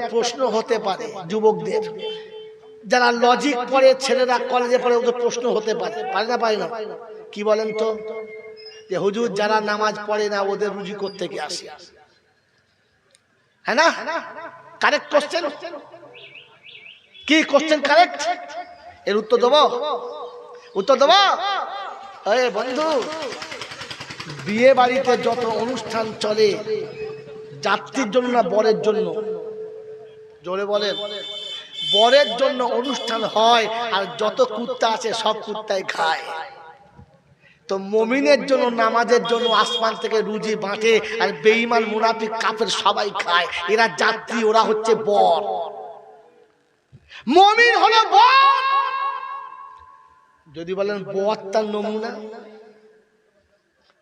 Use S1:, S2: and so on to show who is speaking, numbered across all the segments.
S1: প্রশ্ন হতে পারে যুবকদের। যারা লজিক পড়ে ছেলেরা কলেজে পড়ে ওদের প্রশ্ন হতে পারে। পারে না পারে না। কি বলেন তো? যে হুজুর যারা নামাজ পড়ে না ওদের রুজি করতে গিয়ে আসে? হ্যাঁ না? কারেক্ট কোশ্চেন কি কোশ্চেন কারেক্ট এর উত্তর দেবো? উত্তর দেবো? এ বন্ধু বিয়ে বাড়িতে যত অনুষ্ঠান চলে যাত্রীর জন্য না বরের জন্য? জোরে বলেন। বরের জন্য অনুষ্ঠান হয় আর যত কুত্তা আছে সব কুত্তাই খায়। তো মমিনের জন্য, নামাজের জন্য আসমান থেকে রুজি বাঁটে আর বেইমান মুনাফিক কাপের সবাই খায়। এরা যাত্রী ওরা হচ্ছে বর। মমিন হলো বর। যদি বলেন বর তার নমুনা।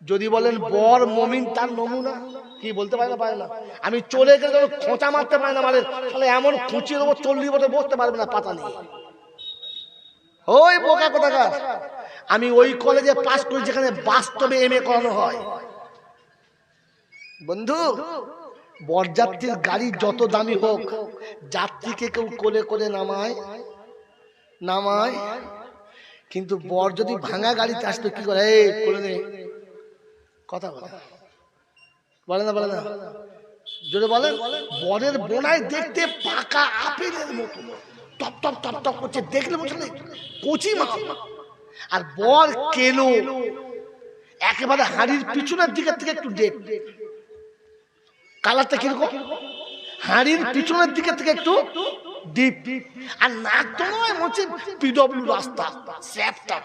S1: যদি বলেন বর মমিন তার নমুনা। কি বলতে পারে না পারে না। আমি চলে গেলে যখন খোঁচা মারতে পারে না মানে তাহলে এমন খুঁচিয়ে দেবো চল্লিশ বছর বসতে পারবে না পাতা নেই ওই বোকা কোথাকার। আমি ওই কলেজে পাস করি যেখানে বাস্তবে এম এ করানো হয়। বন্ধু বরযাত্রীর গাড়ি যত দামি হোক যাত্রীকে কেউ কোলে কোলে নামায় নামায়। কিন্তু বর যদি ভাঙা গাড়িতে আসতো কি করে? এই কোলে নে। কথা বলে। বলে না বলে না। জোরে বলেন বরের বোনায় দেখতে পাকা আপেলের মতো। টপ টপ টপ টপ করছে। দেখলে বুঝলে কচি মাছ আর বর কেলো। একেবারে হাড়ির পিছনের দিকের থেকে একটু ডেপ কালারটা কীরকম? হাড়ির পিছনের দিকে থেকে একটু ডিপ। আর নাক তো নয় হচ্ছে পিডব্লিউ রাস্তা। স্যাপটা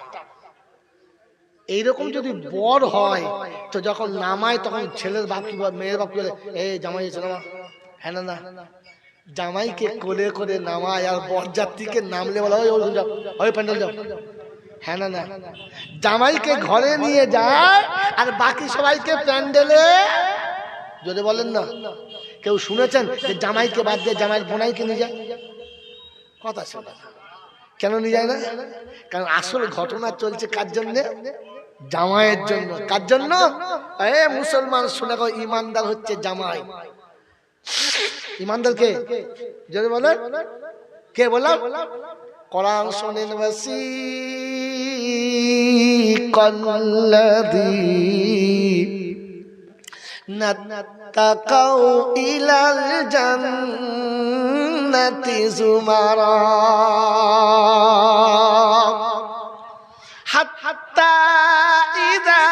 S1: এইরকম যদি বর হয় তো যখন নামায় তখন ছেলের বাপ কি মেয়ের বাপ কি বলে এই জামাই এসে নামা হ্যাঁ না জামাইকে কোলে করে নামায় আর বরযাত্রীকে নামলে বলা হয় ওই যাও ওই প্যান্ডেল যাও হ্যাঁ না না জামাইকে ঘরে নিয়ে যায় আর বাকি সবাইকে প্যান্ডেলে যদি বলেন না কেউ শুনেছেন যে জামাইকে বাদ দিয়ে জামাইয়ের বোনাইকে নিয়ে যায় কথা শোনা কেন নিয়ে যায় না কারণ আসল ঘটনা চলছে কার জন্য জামাইয়ের জন্য। কার জন্য? এ মুসলমান শুনে গো ইমানদার হচ্ছে জামাই। ইমানদার কে? যদি বলে কে বললাম? কোরআন শোনেন বাসি কল্লাদি। ইলাল জান্নাতি জুমারা। حتى إذا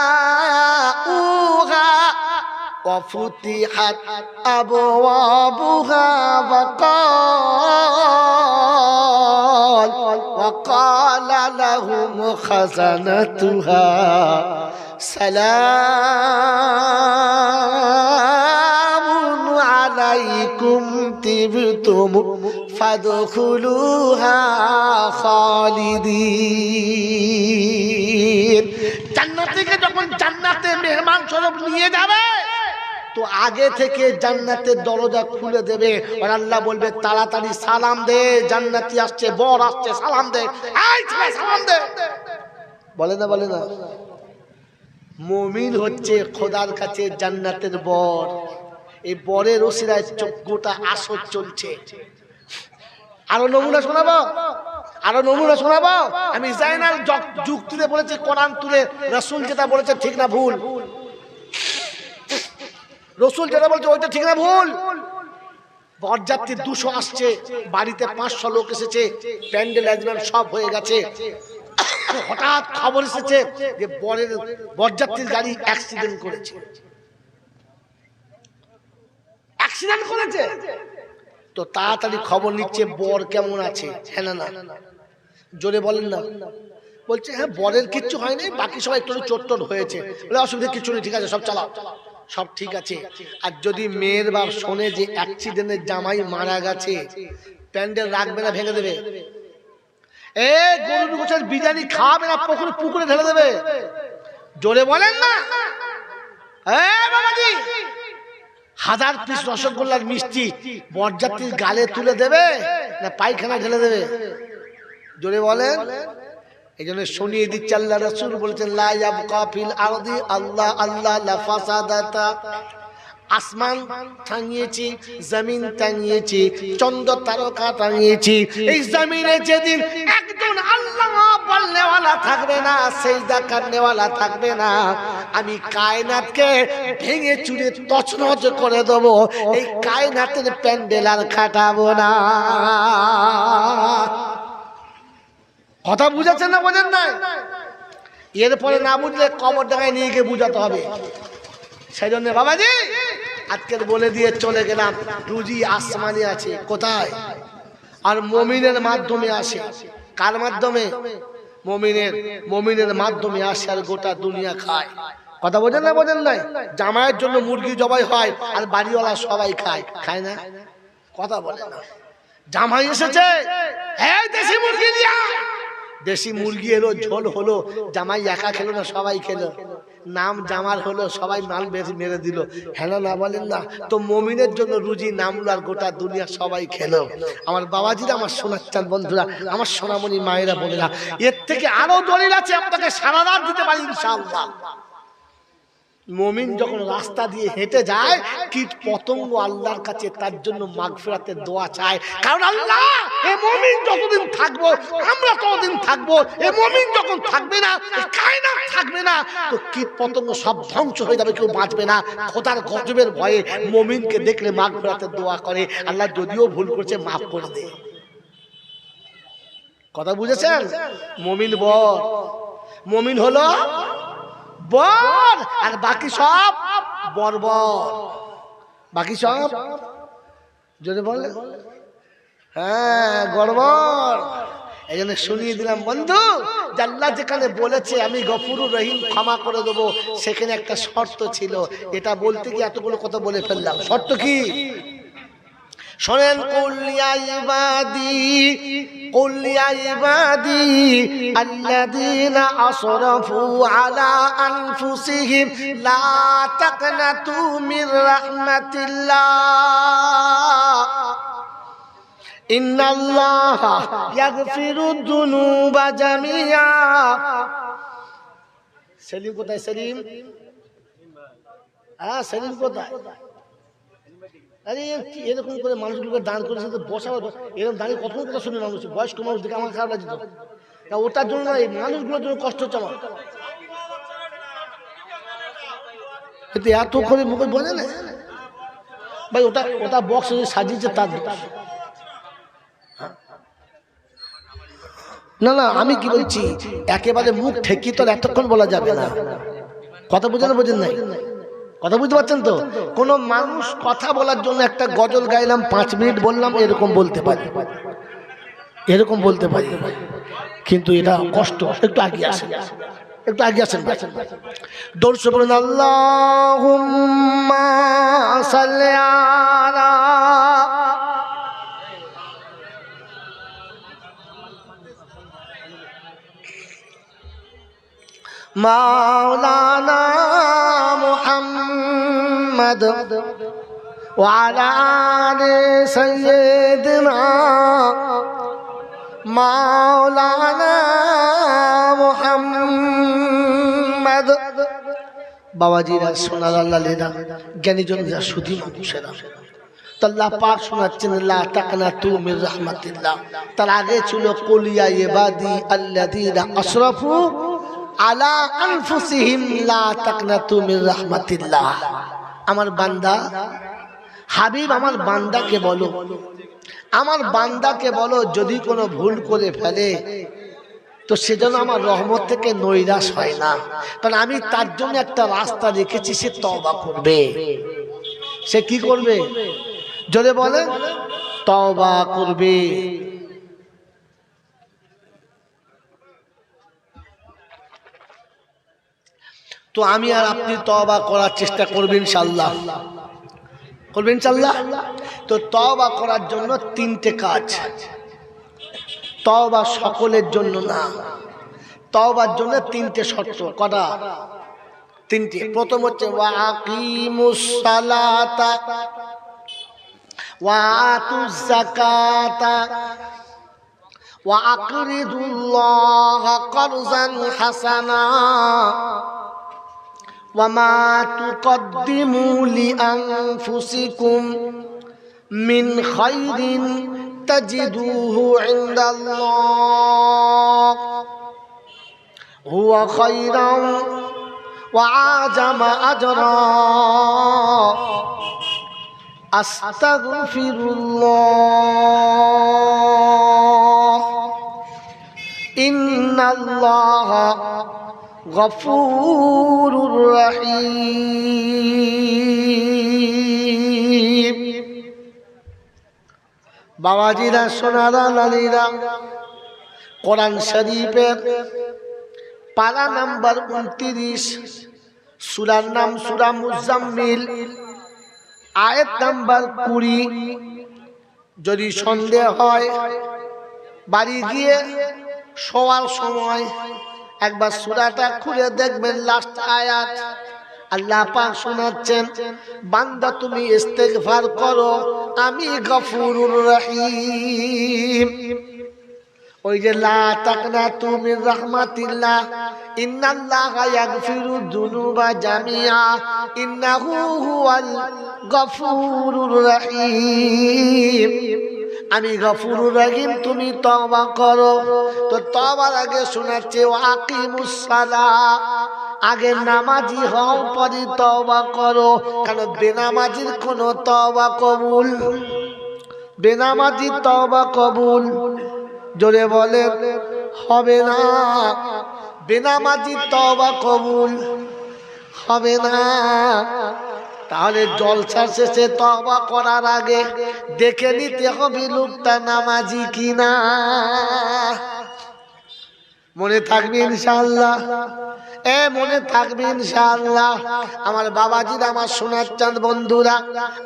S1: جاءوها وفتحت أبوابها وقال وقال لهم خزنتها سلام عليكم تبتم ফাদখুলুহা খালিদিন। জান্নাত থেকে যখন জান্নাতে মেহমান স্বরূপ নিয়ে যাবে, তো আগে থেকে জান্নাতের দরজা খুলে দেবে। আর আল্লাহ বলবে, তাড়াতাড়ি সালাম দে, জান্নাতি আসছে, বর আসছে, সালাম দে সালাম দে। বলে না বলে না। মমিন হচ্ছে খোদার কাছে জান্নাতের বর। এই বরের ওসিরায় গোটা আসর চলছে। আরও নমুনা শোনাবো? আরও নমুনা শোনাবো? আমি যাই না যক- যুক্তিতে বলেছে কোরআন তুলে রসুল যেটা বলেছে ঠিক না ভুল। রসুল যেটা বলছে ওইটা ঠিক না ভুল। বরযাত্রী দুশো আসছে বাড়িতে পাঁচশো লোক এসেছে প্যান্ডেল একজন সব হয়ে গেছে। হঠাৎ খবর এসেছে যে বরের বরযাত্রীর গাড়ি অ্যাক্সিডেন্ট করেছে। অ্যাক্সিডেন্ট করেছে? তো তাড়াতাড়ি খবর নিচ্ছে, বর কেমন আছে? হ্যাঁ না না। জোরে বলেন না। বলছে হ্যাঁ বরের কিচ্ছু হয়নি বাকি সবাই একটু চোট টোট হয়েছে। বলে, অসুবিধা কিছু নেই, ঠিক আছে, সব চালাও। সব ঠিক আছে। আর যদি মেয়ের বাপ শোনে যে অ্যাক্সিডেন্টে জামাই মারা গেছে, প্যান্ডেল রাখবে না, ভেঙে দেবে। এ, গরুর গোছের বিরিয়ানি খাওয়াবে না, পুকুরে পুকুরে ঢেলে দেবে। জোরে বলেন না। এ, বাবাজি! হাজার পিস রসগোল্লার মিষ্টি বরযাত্রীর গালে তুলে দেবে না পায়খানা ঢেলে দেবে? জোরে বলেন। এই জন্য শুনিয়ে দিচ্ছে আল্লাহ রসুল, বলছেন, লা ইয়াবকা আরদি, আল্লাহ আল্লাহ, লা ফাসাদাতা। আসমান টাঙিয়েছি, জমিন টাঙিয়েছি, চন্দ্র তারকা টাঙিয়েছি। এই জমিনে যেদিন একজন আল্লাহ বলনেওয়ালা থাকবে না, সেজদা কাটনেওয়ালা থাকবে না। আমি কায়নাতকে ভেঙে চুরে তছনছ করে দেব, এই কায়নাতের প্যান্ডেল আর খাটাবো না। কথা বুঝাচ্ছেন না বোঝেন না এরপরে না বুঝলে কবর ডাঙায় নিয়ে গিয়ে বুঝাতে হবে। সেই জন্য বাবাজি আজকের বলে দিয়ে চলে গেলাম। রুজি আসমানে আছে, কোথায়? আর মমিনের মাধ্যমে আসে। কার মাধ্যমে? মমিনের মমিনের মাধ্যমে আসে আর গোটা দুনিয়া খায়। কথা বোঝেন না, বোঝেন নাই? জামাইয়ের জন্য মুরগি জবাই হয় আর বাড়িওয়ালা সবাই খায়। খায় না? কথা বলে না। জামাই এসেছে। দেশি মুরগি দেশি মুরগি এলো, ঝোল হলো। জামাই একা খেলো না, সবাই খেলো। নাম জামার হলো, সবাই মাল বেশি মেরে দিল। হেন না বলেন না, তো মমিনের জন্য রুজি নামলো আর গোটা দুনিয়া সবাই খেলো। আমার বাবাজিরা, আমার সোনার চান বন্ধুরা, আমার সোনামণি মায়েরা বলে না এর থেকে আরও দলিল আছে, আপনাকে সারা রাত দিতে পারি ইনশাআল্লাহ। মমিন যখন রাস্তা দিয়ে হেঁটে যায় কীট পতঙ্গ আল্লাহর কাছে তার জন্য মাঘ ফেরাতে দোয়া চায়। কারণ আল্লাহ, এ মমিন যতদিন থাকব, আমরা ততদিন থাকব, এ মমিন যখন থাকবে না, এ কায়নাত থাকবে না, তো কীট পতঙ্গ সব ধ্বংস হয়ে যাবে, কেউ বাঁচবে না। খোদার গজবের ভয়ে মমিনকে দেখলে মাঘ ফেরাতে দোয়া করে। আল্লাহ যদিও ভুল করছে, মাফ করে দে। কথা বুঝেছেন? মমিন বর, মমিন হলো বর, আর বাকি সব বর্বর। বাকি সব যদি বলে হ্যাঁ গড়বড় এই জন্য শুনিয়ে দিলাম, বন্ধু, জাল্লা যেখানে বলেছে, আমি গফুরুর রহিম ক্ষমা করে দেবো, সেখানে একটা শর্ত ছিল। এটা বলতে গিয়ে এতগুলো কথা বলে ফেললাম। শর্ত কি? শোনেন কুলিয়া ইবাদি কুলিয়া ইবাদি আল্লাযীনা আসরাফু আলা আনফুসিহিম, লা তাকনাতু মির রাহমাতিল্লাহ। ইন্নাল্লাহা ইয়াগফিরুদ যুনুবা জামিআ। সেলিম কোথায়, সেলিম? হ্যাঁ সেলিম কোথায়? আরে, এরকম করে মানুষগুলোকে দান করেছে তো বসা এরকম দাঁড়িয়ে কত কথা শুনে মানুষ, বয়স্ক মানুষ দেখে আমার খারাপ লাগছে তা। ওটার জন্য না, এই মানুষগুলোর জন্য কষ্ট হচ্ছে আমার। কিন্তু এত করে মুখে বলে না? ভাই, ওটা ওটা বক্স যদি সাজিয়েছে তার? না না, আমি কি বলছি? একেবারে মুখ ঠেকি তো এতক্ষণ বলা যাবে না। কথা বোঝানো বোঝেন নাই। কথা বুঝতে পারছেন তো? কোনো মানুষ কথা বলার জন্য একটা গজল গাইলাম, পাঁচ মিনিট বললাম, এরকম বলতে পারি। এরকম বলতে পারি। কিন্তু এটা কষ্ট, একটু আগে আসে একটু আগে আসেন দর্শক আল্লাহ মাওলানা محمد وعلى آل سيدنا مولانا محمد বাবাজিরা সোনার আল্লাহ লেরা জ্ঞানীজনরা সুধী মানুষেরা তাল্লাহ পাক শোনাচ্ছেন লা তাকনা তু মির রাহমাতিল্লাহ তার আগে ছিল কলিয়া ইবাদি আল্লাযীনা আসরাফু আলা আনফুসিহিম লা তাকনাতু মির রাহমাতিল্লাহ আমার বান্দা, হাবিব আমার বান্দাকে বলো। আমার বান্দাকে বলো যদি কোনো ভুল করে ফেলে, তো সেজন্য আমার রহমত থেকে নৈরাশ হয় না। কারণ আমি তার জন্য একটা রাস্তা রেখেছি, সে তবা করবে। সে কি করবে? যদি বলে তবা করবে। তো আমি আর আপনি তবা করার চেষ্টা করবেন ইনশাল্লাহ করবেন ইনশাল্লাহ তো তবা করার জন্য তিনটে কাজ। তবা সকলের জন্য না। তবার জন্য তিনটে শর্ত। কটা? তিনটে। প্রথম হচ্ছে ওয়াকিমুসালাতা ওয়াতুজ যাকাতা, ওয়া আকরিদুল্লাহ করজান হাসানা। وما تقدموا لأنفسكم من خير تجدوه عند الله هو خيرا وعاجم أجرا أستغفر الله إن الله غفور رحيم বাবাজিরা সোনারা লালিরা কোরআন শরীফের পারা নাম্বার উনত্রিশ সুরার নাম সুরা মুজাম্মিল আয়াত নাম্বার কুড়ি যদি সন্দেহ হয় বাড়ি গিয়ে শোয়ার সময় একবার সুরাটা খুলে দেখবেন লাস্ট আয়াত। আল্লাহ পাক শোনাচ্ছেন, বান্দা তুমি ইস্তেগফার করো, আমি গফুরুর রহিম। ওই যে, লা তাকনা তুমি রহমাতিল্লাহ, ইন্নাল্লাহা ইয়াগফিরু যুনুবা জামিআ, ইন্নাহু হুয়াল গফুরুর রহিম। আমি গফুরুর রহিম, তুমি তওবা করো। তো তবার আগে শোনাচ্ছে, ওয়াকিমুস সালাহ আগে নামাজি হও, পরে তওবা করো। কারণ বেনামাজির কোনো তওবা কবুল? বেনামাজি তওবা কবুল? জোরে বলেন হবে না। বেনামাজি তওবা কবুল, হবে না। তাহলে জলসার শেষে তওবা করার আগে দেখে নিতে হবে লোকটা নামাজি কিনা। মনে থাকবে ইনশাল্লাহ এ, মনে থাকবে ইনশাআল্লাহ। আমার বাবাজির আমার সোনার চাঁদ বন্ধুরা,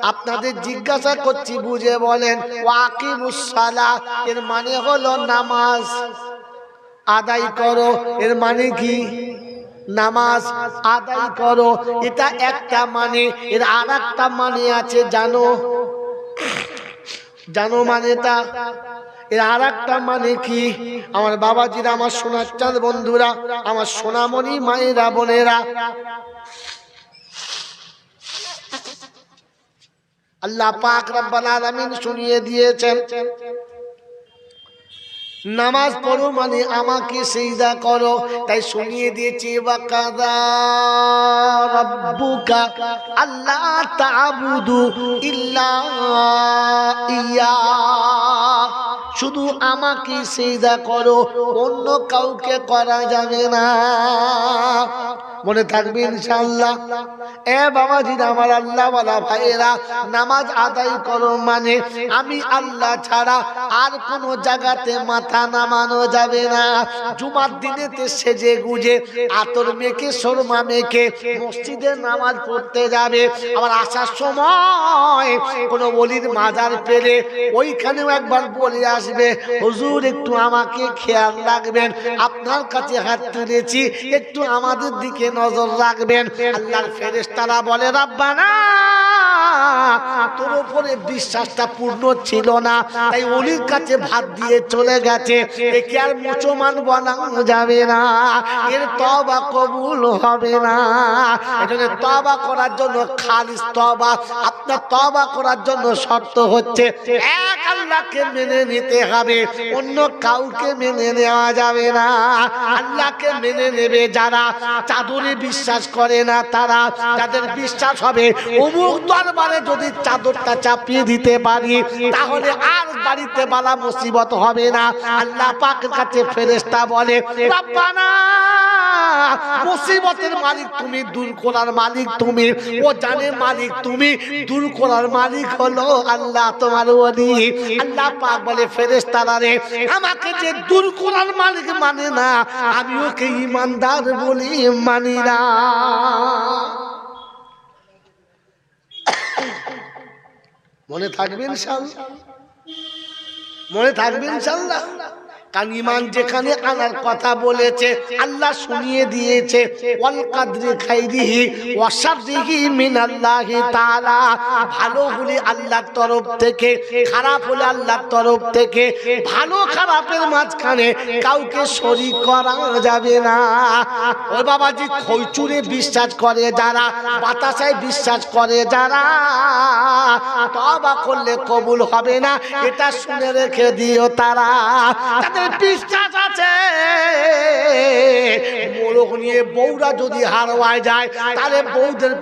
S1: আপনাদের জিজ্ঞাসা করছি, বুঝে বলেন ওয়াকিমুস সালাহ এর মানে হলো নামাজ আদায় করো, এর মানে কি? নামাজ আদায় করো। এটা একটা মানে এর আর একটা মানে আছে, জানো? জানো মানেটা? এর আর একটা মানে কি? আমার বাবাজিরা, আমার সোনার চাঁদ বন্ধুরা, আমার সোনামণি মায়েরা, বোনেরা। আল্লাহ পাক রব্বাল আলামিন শুনিয়ে দিয়েছেন। নামাজ পড়ো মানে আমাকে সেইদা করো। তাই শুনিয়ে দিয়েছি আল্লাহ তা'বুদু ইল্লা ইয়া। শুধু আমাকে সেইদা করো, অন্য কাউকে করা যাবে না। মনে থাকবে ইনশাআল্লাহ। এ বাবাজি, আমার আল্লাহ ওয়ালা ভাইয়েরা, নামাজ আদায় করো মানে আমি আল্লাহ ছাড়া আর কোনো জায়গাতে মাথা নামানো যাবে না। জুমার দিনেতে সেজে গুজে আতর মেখে, সরমা মেখে মসজিদে নামাজ পড়তে যাবে। আবার আসার সময় কোনো বলির মাজার পেলে ওইখানেও একবার বলে আসবে, হুজুর, একটু আমাকে খেয়াল রাখবেন। আপনার কাছে হাত তুলেছি, একটু আমাদের দিকে নজর রাখবেন। আল্লাহর ফেরেশতারা বলে রাব্বানা! তোর উপরে বিশ্বাসটা পূর্ণ ছিল না। তাই অলির কাছে ভাত দিয়ে চলে গেছে। একে আর মুসলমান বানানো যাবে না। এর তবা কবুল হবে না। এজন্য তবা করার জন্য খালিস তবা আপনার তবা করার জন্য শর্ত হচ্ছে, এক আল্লাহকে মেনে নিতে হবে। অন্য কাউকে মেনে নেওয়া যাবে না। আল্লাহকে মেনে নেবে যারা। চাদরে বিশ্বাস করে না তারা। যাদের বিশ্বাস হবে, অমুক দরবারে যদি চাদরটা চাপিয়ে দিতে পারি, তাহলে আর বাড়িতে বালা মুসিবত হবে না। আল্লাহ পাকের কাছে ফেরেশতা বলে মুসিবতের মালিক তুমি দূর করার মালিক তুমি ও জানে মালিক তুমি দূর করার মালিক হলো আল্লাহ তোমার ওলি। আল্লাহ পাক বলে, ফেরেশতারা রে, আমাকে যে দূর করার মালিক মানে না, আমি ওকে ইমানদার বলি মানি না। মনে থাকবেন ইনশাআল্লাহ মনে থাকবেন ইনশাআল্লাহ কারণ ইমান যেখানে আনার কথা বলেছে, আল্লাহ শুনিয়ে দিয়েছে, ওয়াল কাদরি মিনাল্লাহি তাআলা। ভালো হলে আল্লাহর তরফ থেকে, খারাপ হলে আল্লাহর তরফ থেকে, ভালো খারাপের মাঝখানে কাউকে শরীক করা যাবে না। ও বাবাজি, খৈচুরে বিশ্বাস করে যারা, বাতাসায় বিশ্বাস করে যারা তবা করলে কবুল হবে না, এটা শুনে রেখে দিও তারা। তাদের বিশ্বাস আছে? মোরগ নিয়ে বউরা যদি হারওয়ায় যায়, তাহলে বউদের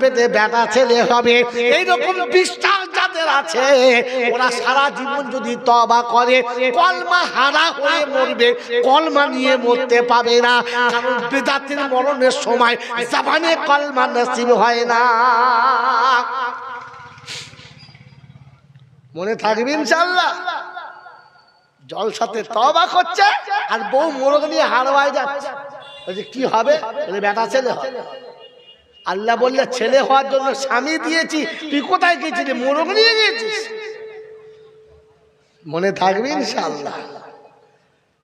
S1: ছেলে হবে। এইরকম বিশ্বাস যাদের আছে, ওরা সারা জীবন যদি তবা করে, কলমা হারা হয়ে মরবে, কলমা নিয়ে মরতে পাবে না। কারণ বেদাতের মরণের সময় জাবানে কলমা নসিব হয় না। মনে থাকবে ইনশাল্লাহ জলসাতে তবা করছে আর বউ মোরগ নিয়ে হারওয়াই যাচ্ছে। কি হবে? বেটা ছেলে হবে। আল্লাহ বললে, ছেলে হওয়ার জন্য স্বামী দিয়েছি, তুই কোথায় গেছিলি মোরগ নিয়ে গেছিস মনে থাকবি ইনশাআল্লাহ।